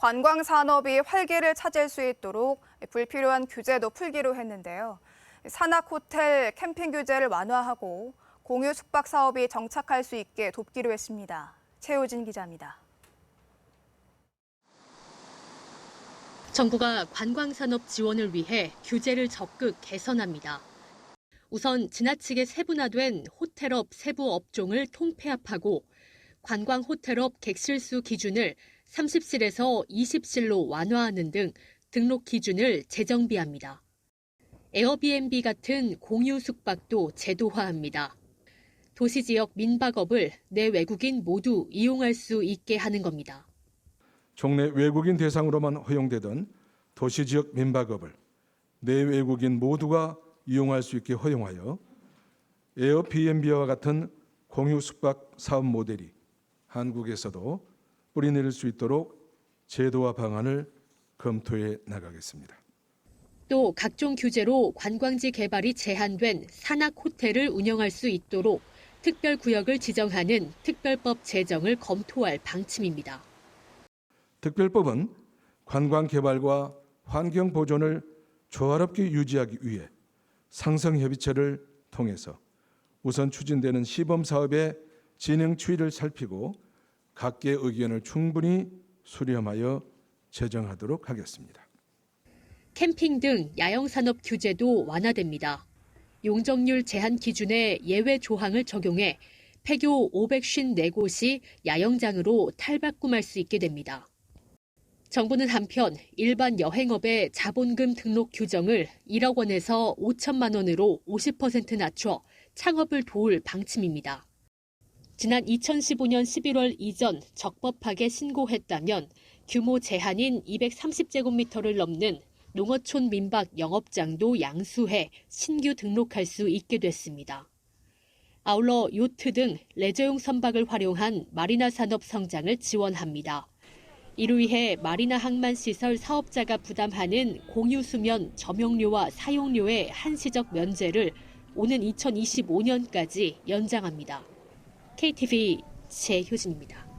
관광 산업이 활기를 찾을 수 있도록 불필요한 규제도 풀기로 했는데요. 산악 호텔 캠핑 규제를 완화하고 공유 숙박 사업이 정착할 수 있게 돕기로 했습니다. 최효진 기자입니다. 정부가 관광 산업 지원을 위해 규제를 적극 개선합니다. 우선 지나치게 세분화된 호텔업 세부 업종을 통폐합하고 관광 호텔업 객실수 기준을 30실에서 20실로 완화하는 등 등록 기준을 재정비합니다. 에어비앤비 같은 공유 숙박도 제도화합니다. 도시 지역 민박업을 내 외국인 모두 이용할 수 있게 하는 겁니다. 종래 외국인 대상으로만 허용되던 도시 지역 민박업을 내 외국인 모두가 이용할 수 있게 허용하여 에어비앤비와 같은 공유 숙박 사업 모델이 한국에서도 뿌리 내릴 수 있도록 제도화 방안을 검토해 나가겠습니다. 또 각종 규제로 관광지 개발이 제한된 산악 호텔을 운영할 수 있도록 특별 구역을 지정하는 특별법 제정을 검토할 방침입니다. 특별법은 관광 개발과 환경 보존을 조화롭게 유지하기 위해 상성협의체를 통해서 우선 추진되는 시범 사업의 진행 추이를 살피고 각계 의견을 충분히 수렴하여 제정하도록 하겠습니다. 캠핑 등 야영산업 규제도 완화됩니다. 용적률 제한 기준에 예외 조항을 적용해 폐교 554곳이 야영장으로 탈바꿈할 수 있게 됩니다. 정부는 한편 일반 여행업의 자본금 등록 규정을 1억 원에서 5천만 원으로 50% 낮춰 창업을 도울 방침입니다. 지난 2015년 11월 이전 적법하게 신고했다면 규모 제한인 230제곱미터를 넘는 농어촌 민박 영업장도 양수해 신규 등록할 수 있게 됐습니다. 아울러 요트 등 레저용 선박을 활용한 마리나 산업 성장을 지원합니다. 이를 위해 마리나 항만 시설 사업자가 부담하는 공유 수면 점용료와 사용료의 한시적 면제를 오는 2025년까지 연장합니다. KTV 최효진입니다.